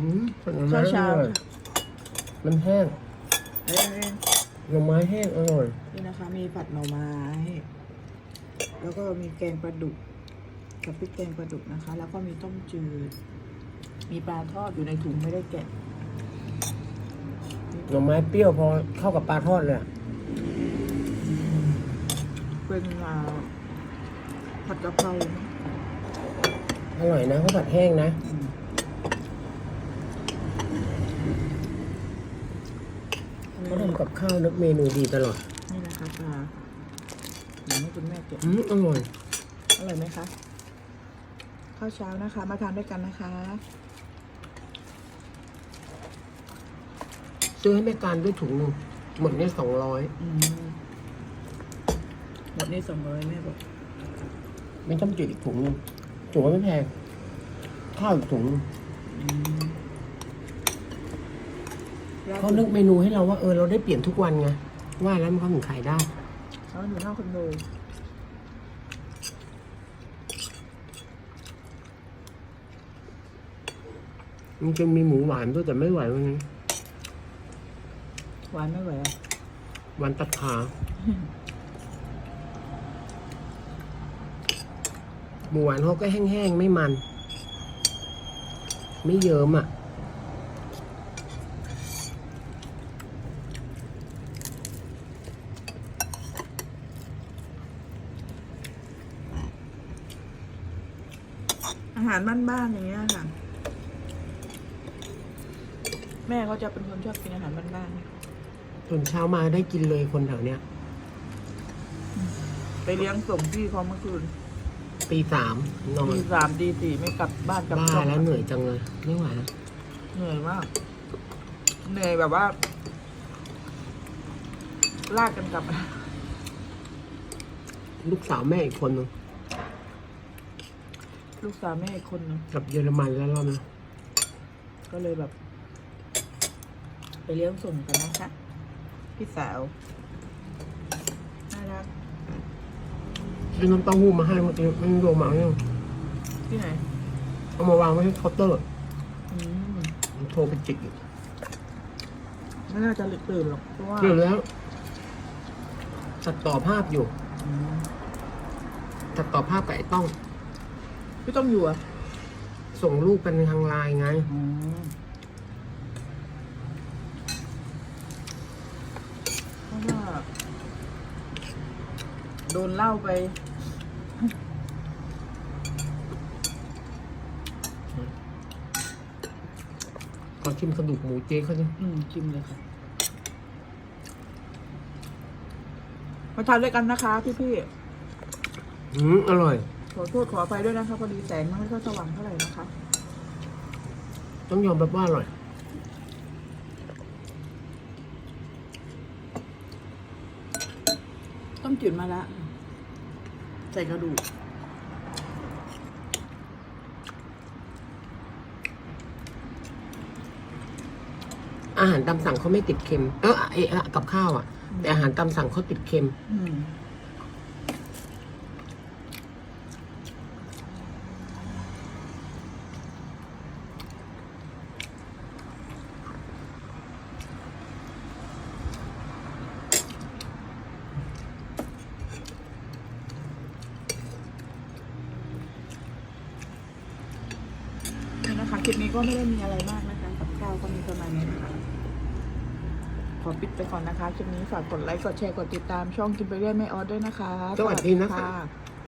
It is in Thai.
อืมผลไม้ข้าวเช้าอร่อยมันแห้งเอ้ยหน่อไม้แห้งอร่อย นี่นะคะ มีผัดหน่อไม้ แล้วก็มีแกงปลาดุก กับพริกแกงปลาดุกนะคะ แล้วก็มีต้มจืด มีปลาทอดอยู่ในถุงไม่ได้แกะ หน่อไม้เปรี้ยวพอเข้ากับปลาทอดเลยอะเป็นอ่าผัดกะเพราอร่อยนะเขาผัดแห้งนะ อืม เขาทำกับข้าวนะเมนูดีตลอด นี่นะคะปลาเดี๋ยวให้คุณแม่แกะอืมอร่อย อร่อยไหมคะ ข้าวเช้านะคะ มาทานด้วยกันนะคะ ซื้อให้แม่การด้วยถุงหนึ่งหมดเนี่ยสองร้อยอืมหมดนี่สองร้อยแม่บอก ไม่ต้องจืดอีกถุงหนึงถุงก็ไม่แพงข้าวอีกถุงหนึ่งอืมแล้ว เขานึกเมนูให้เราว่าเออเราได้เปลี่ยนทุกวันไงว่าแล้วมันเขาถึงขายได้เขาอยู่หน้าคอนโดมันจะมีหมูหวานด้วยแต่ไม่ไหววันนี้หวานไม่ไหวอะหวานตัดขาหมูหวานเขาก็แห้งๆ ไม่มัน ไม่เยิ้มอะ อาหารบ้านๆอย่างเงี้ยค่ะ แม่เขาจะเป็นคนชอบกินอาหารบ้านตื่นเช้ามาได้กินเลยคนแถวเนี้ยๆไปเลี้ยงส่งพี่เขาเมื่อคืนตีสามนอนตีสามตีสี่ไม่กลับบ้านกลับบ้าช่องแล้วเหนื่อยจังเลยไม่ไหวแล้วเหนื่อยมาก เหนื่อยแบบว่า ลากกันกลับ ลูกสาวแม่อีกคนนึง ลูกสาวแม่อีกคนหนึงกลับเยอรมันแล้วรอบนี้ก็เลยแบบ ไปเลี้ยงส่งกันนะคะพี่สาวน่ารักซื้อน้ำเต้าหู้มาให้เมื่อกี้มันโยมาเนี่ยงที่ไหนเอามาวางไว้ที่เคาน์เตอร์อืมโทรไปจิกอีกไม่น่าจะตื่นหรอกเพราะว่าเดี๋ยวแล้วตัดต่อภาพอยู่ อืม ตัดต่อภาพกับไอ้ต้อง พี่ต้องอยู่อะส่งรูปกันทางไลน์ไงอืมเพราะว่าโดนเล่าไป ขอชิมกระดูกหมูเจ๊เขาดิอืมชิมเลยค่ะ มาทานด้วยกันนะคะพี่พี่อืมอร่อยๆ ขอโทษขออภัยด้วยนะคะพอดีแสงมันไม่ค่อยสว่างเท่าไหร่นะคะต้องยอมรับว่าอร่อย ต้มจืดมาละใส่กระดูกอาหารตามสั่งเขาไม่ติดเค็ม เออไอ้อะกับข้าวอะ แต่อาหารตามสั่งเขาติดเค็ม อืม ลิปนี้ก็ไม่ได้มีอะไรมากนะคะกับข้าวก็มีประมาณนี้นะคะขอปิดไปก่อนนะคะคลิปนี้ฝากกดไลค์กดแชร์กดติดตามช่องกินไปเรื่อยไม่ออดด้วยนะคะ สวัสดีนะคะค่ะ